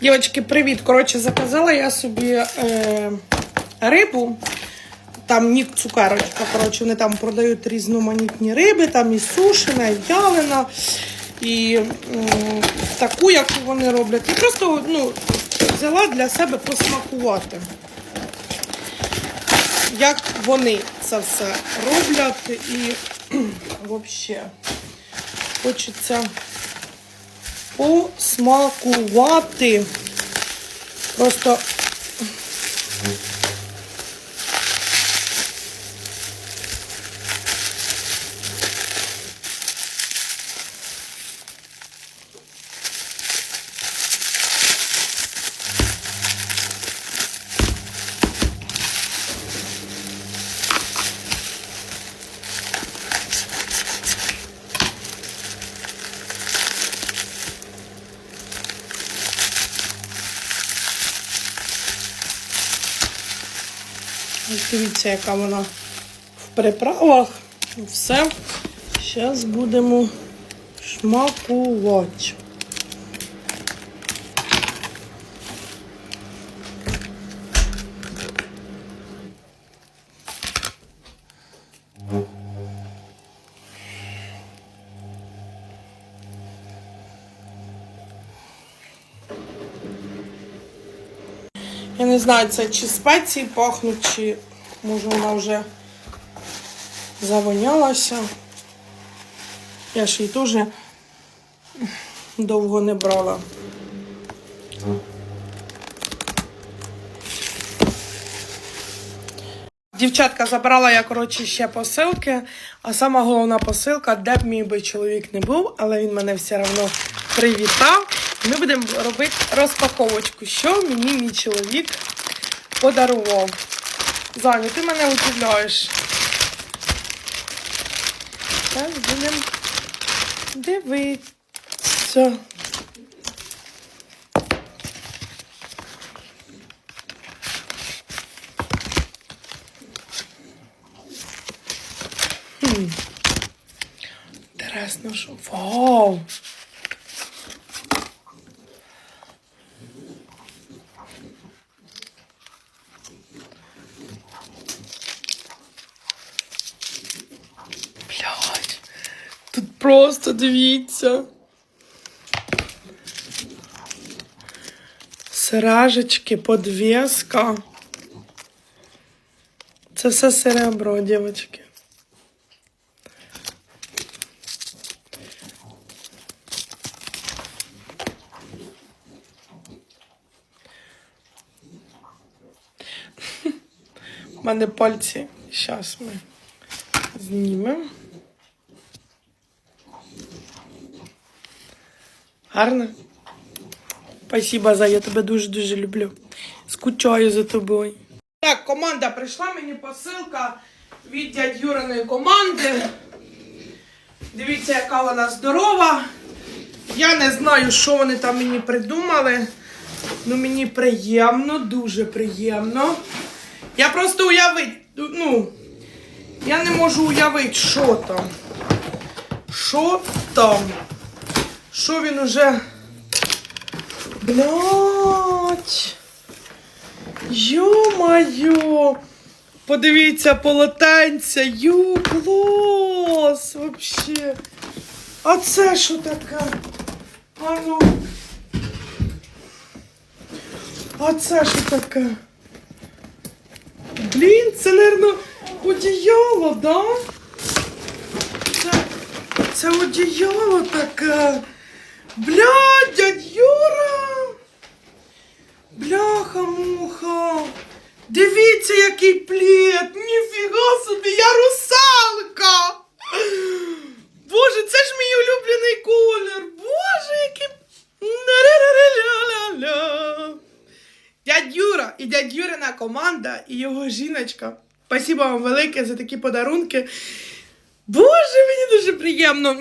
Дівчатки, привіт! Коротше, заказала я собі е, рибу. Там нік цукерочка. Коротше, вони там продають різноманітні риби, там і сушена, і вялена, і м, таку, яку вони роблять. І просто ну, взяла для себе посмакувати. Як вони це все роблять і взагалі хочеться посмакувати. Просто дивіться, яка вона в приправах. Все. Зараз будемо шмакувати. Я не знаю, це чи спеції пахнуть, чи може вона вже завонялася. Я ж її теж довго не брала. Дівчатка, забрала я, коротше, ще посилки. А сама головна посилка, де б мій би чоловік не був, але він мене все одно привітав. Ми будемо робити розпаковочку, що мені мій чоловік подарував. Заня, ти мене удивляєш. Так, будемо дивитися. Інтересно, що. Вау! Тут просто дивіться. Сражечки, подвеска. Це все серебро, дівчатки. У мене пальці. Зараз ми знімемо. Гарно? Спасибо, за я тебе дуже-дуже люблю. Скучаю за тобою. Так, команда прийшла мені посилка від дядь Юриної команди. Дивіться, яка вона здорова. Я не знаю, що вони там мені придумали. Ну, мені приємно, дуже приємно. Я просто уявити, ну, я не можу уявити, що там. Що там? Що він уже. Блять. Йо-моє. Подивіться, полотенця. Ю, клас, вообще. А це що таке? А ну. А це що таке? Блін, це, наверно, одіяло, да? Це, це одіяло таке. Блядь, дядь Юра! Бляха-муха! Дивіться, який плід! Ніфіга собі, я русалка! Боже, це ж мій улюблений колір! Боже, який. Дядь Юра і дядь Юрина команда і його жіночка. Спасибо вам велике за такі подарунки. Боже, мені дуже приємно.